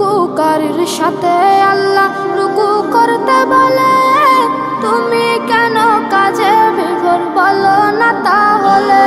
রুকুকারীর সাথে আল্লাহ রুকু করতে বলে। তুমি কেন কাজে বিভোর বলো না তাহলে।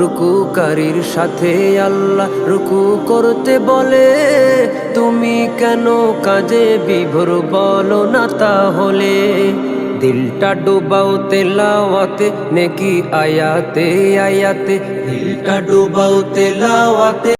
রুকুকারীর সাথে আল্লাহ রুকু করতে বলে। তুমি কেন কাজে বিভোর বলো না তাহলে। দিলটা ডুবাও তেলাওয়াতে, নেকি আয়াতে আয়াতে। দিলটা ডুবাও তেলাওয়াতে।